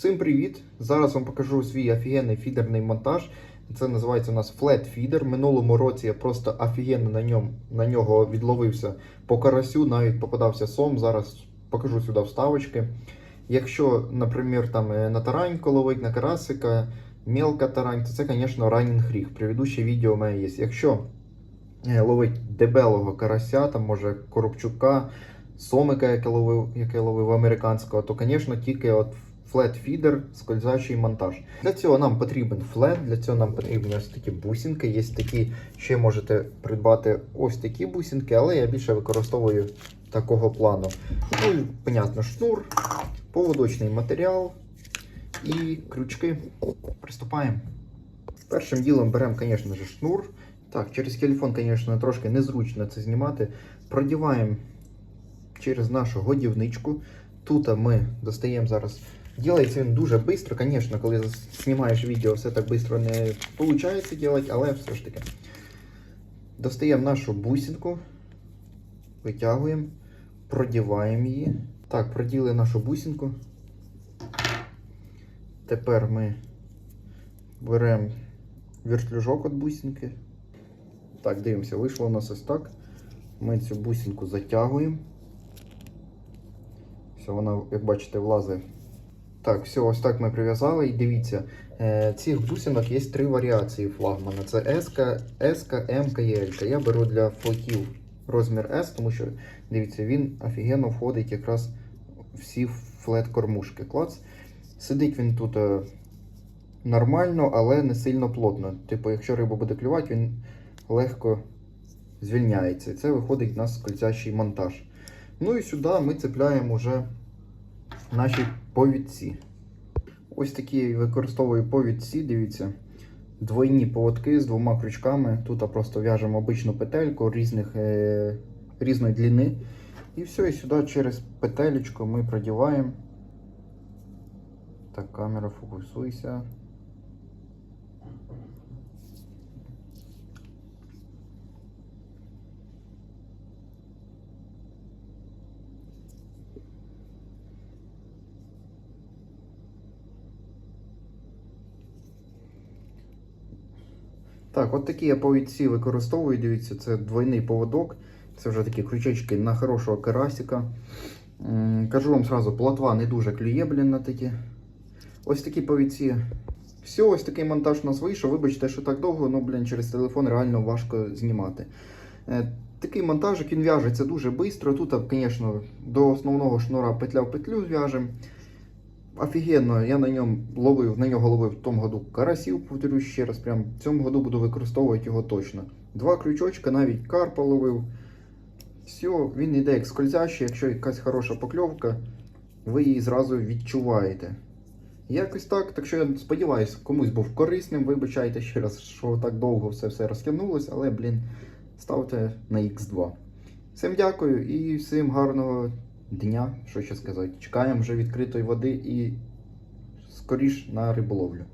Всім привіт! Зараз вам покажу свій офігенний фідерний монтаж. Це називається у нас Flat Feeder. Минулому році я просто офігенно на, ньому, на нього відловився по карасю, навіть попадався сом. Зараз покажу сюди вставочки. Якщо, наприклад, там е, на тараньку ловить, на карасика, мелка тарань, то це, звісно, ранінг ріг. Предыдущее відео у мене є. Якщо е, ловить дебелого карася, там може коробчука, сомика, яке ловив, яке ловив американського, то, звісно, тільки от флет фідер, скользячий монтаж. Для цього нам потрібен флет, для цього нам потрібні ось такі бусинки. Є такі, ще можете придбати ось такі бусинки, але я більше використовую такого плану. Ну і, понятно, шнур, поводочний матеріал і крючки. Приступаємо. Першим ділом беремо, звісно ж, шнур. Так, через телефон, звісно, трошки незручно це знімати. Продіваємо через нашу годівничку. Тут ми достаємо зараз. Ділається він дуже швидко, звісно, коли знімаєш відео, все так швидко не виходить робити, але все ж таки. Достаємо нашу бусинку, витягуємо, продіваємо її. Так, проділи нашу бусинку. Тепер ми беремо вертлюжок від бусинки. Так, дивимося, вийшло у нас ось так. Ми цю бусинку затягуємо. Все, вона, як бачите, влазить. Так, все, ось так ми прив'язали. І дивіться, е, цих бусинок є три варіації флагмана. Це S, S, M і L. Я беру для флотів розмір S, тому що, дивіться, він офігенно входить якраз всі флет-кормушки. Клац. Сидить він тут е, нормально, але не сильно плотно. Типу, якщо риба буде клювати, він легко звільняється. І це виходить у нас скользящий монтаж. Ну і сюди ми цепляємо вже наші повідці. Ось такі використовую повідці, дивіться. Двойні поводки з двома крючками. Тут просто в'яжемо обичну петельку різних, е, різної длини. І все, і сюди через петелечку ми продіваємо. Так, камера фокусуйся. Так, от такі я повідці використовую. Дивіться, це двойний поводок. Це вже такі крючочки на хорошого карасика. Кажу вам сразу, плотва не дуже клює, блін, на такі. Ось такі повідці. Все, ось такий монтаж у нас вийшов. Вибачте, що так довго, ну, блін, через телефон реально важко знімати. Е, Такий монтажик він в'яжеться дуже швидко. Тут, звісно, до основного шнура петля в петлю зв'яжемо. Офігенно, я на ньому ловив, на нього ловив в тому году карасів, повторюю ще раз, прям в цьому году буду використовувати його точно. Два крючочка, навіть карпа ловив. Все, він йде як скользящий, якщо якась хороша покльовка, ви її зразу відчуваєте. Якось так, так що я сподіваюся, комусь був корисним. Вибачайте ще раз, що так довго все все розтягнулося, але, блін, ставте на Х2. Всім дякую і всім гарного дня, що ще сказати. Чекаємо вже відкритої води і скоріш на риболовлю.